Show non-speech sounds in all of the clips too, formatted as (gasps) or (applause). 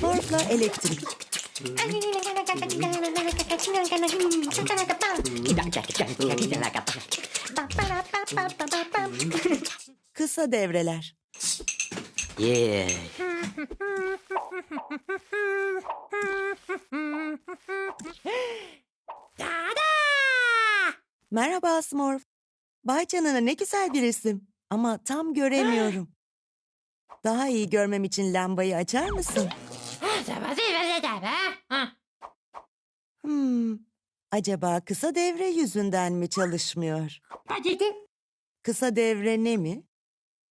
Smurf'la elektrik. Kısa devreler. Yeah. (laughs) Merhaba Smurf. Vay canına ne güzel bir resim. Ama tam göremiyorum. Daha iyi görmem için lambayı açar mısın? Hmm. Acaba kısa devre yüzünden mi çalışmıyor? Kısa devre ne mi?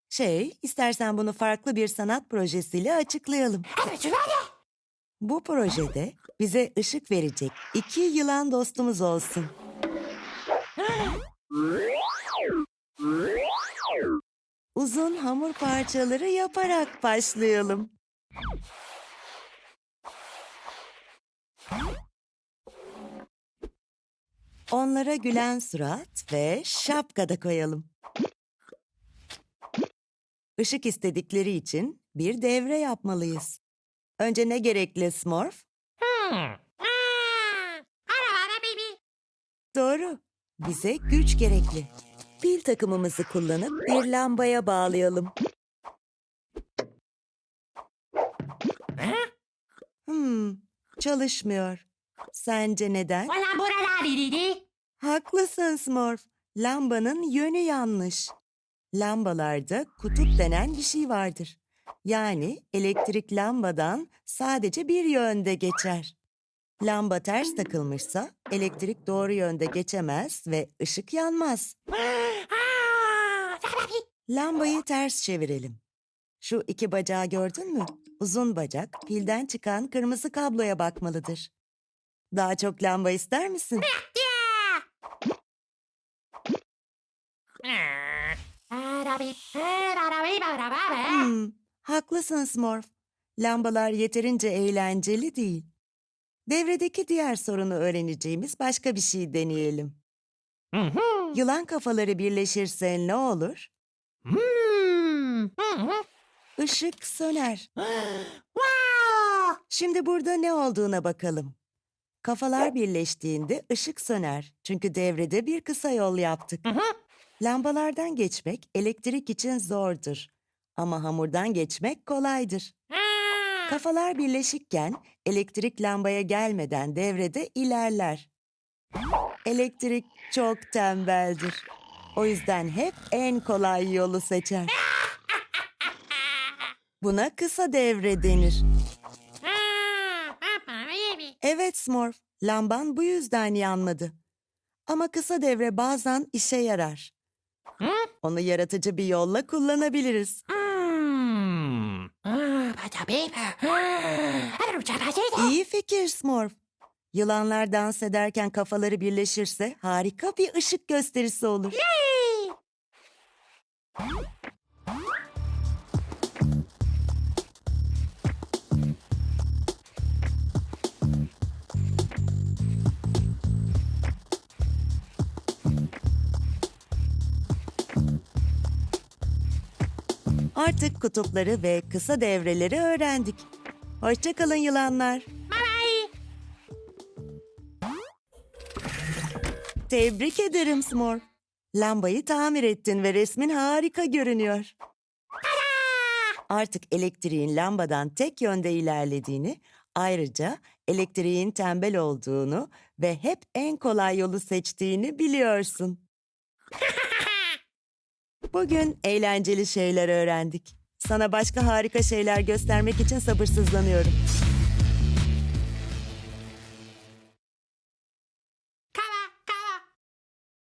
Şey, istersen bunu farklı bir sanat projesiyle açıklayalım. Bu projede bize ışık verecek iki yılan dostumuz olsun. Uzun hamur parçaları yaparak başlayalım. Onlara gülen surat ve şapka da koyalım. Işık istedikleri için bir devre yapmalıyız. Önce ne gerekli Smurf? Doğru. Bize güç gerekli. Pil takımımızı kullanıp bir lambaya bağlayalım. Hmm, çalışmıyor. Sence neden? Haklısın Smurf. Lambanın yönü yanlış. Lambalarda kutup denen bir şey vardır. Yani elektrik lambadan sadece bir yönde geçer. Lamba ters takılmışsa elektrik doğru yönde geçemez ve ışık yanmaz. (gasps) Lambayı ters çevirelim. Şu iki bacağı gördün mü? Uzun bacak pilden çıkan kırmızı kabloya bakmalıdır. Daha çok lamba ister misin? Hmm, haklısın Smurf. Lambalar yeterince eğlenceli değil. Devredeki diğer sorunu öğreneceğimiz başka bir şey deneyelim. Yılan kafaları birleşirse ne olur? Işık söner. (gasps) Şimdi burada ne olduğuna bakalım. Kafalar birleştiğinde ışık söner. Çünkü devrede bir kısa yol yaptık. Lambalardan geçmek elektrik için zordur. Ama hamurdan geçmek kolaydır. Kafalar birleşikken elektrik lambaya gelmeden devrede ilerler. Elektrik çok tembeldir. O yüzden hep en kolay yolu seçer. (laughs) Buna kısa devre denir. Evet Smurf, lamban bu yüzden yanmadı. Ama kısa devre bazen işe yarar. Onu yaratıcı bir yolla kullanabiliriz. İyi fikir Smurf. Yılanlar dans ederken kafaları birleşirse harika bir ışık gösterisi olur. Artık kutupları ve kısa devreleri öğrendik. Hoşçakalın yılanlar. Tebrik ederim Smurf. Lambayı tamir ettin ve resmin harika görünüyor. Artık elektriğin lambadan tek yönde ilerlediğini, ayrıca elektriğin tembel olduğunu ve hep en kolay yolu seçtiğini biliyorsun. (laughs) Bugün eğlenceli şeyler öğrendik. Sana başka harika şeyler göstermek için sabırsızlanıyorum.